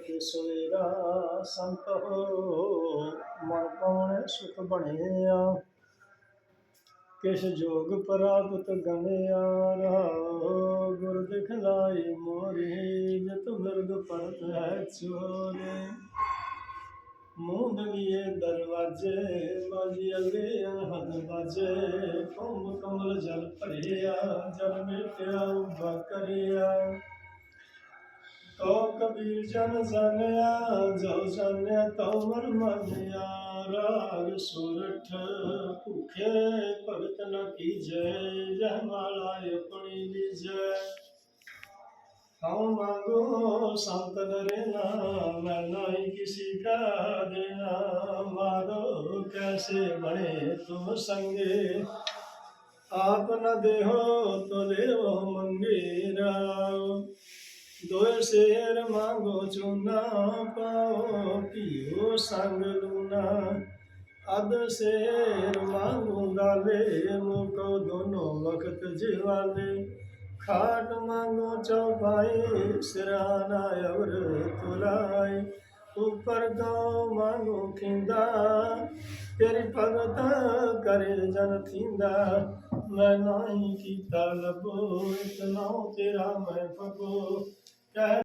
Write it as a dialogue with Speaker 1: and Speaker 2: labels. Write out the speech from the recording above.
Speaker 1: दुखी संत हो, मन पाने सुख बनिया किस योग प्राप्त गणिया गुर दिखलाई मोरी, जित मृग परत है चोरे। मूंद लिए दरवाजे, बाजी अगे हद बाजे। कुंभ कमल जल भरिया जल में प्या करिया। तो कबीर जन सनया जो सन्या, तोमर मनिया। राग सुरठ भूखे भगत न की जय जय माला अपनी भी जय हम मांगो संत नरेना मैं नहीं किसी का देना। मारो कैसे बने तुम संगे? आप न देहो तो ले दो शेर मांगो ना पाओ पियो संग लूना। अद शेर मांगूँगा ले, मुको दोनों वक्त जिवाले। खाट मांगो चौपाई, सिराना अवर तुलाई। ऊपर गाँव मांगो खींदा तेरी भगत करे जन थींदा। मैं नहीं कीता लबो इतना तेरा मैं पगो Go ahead.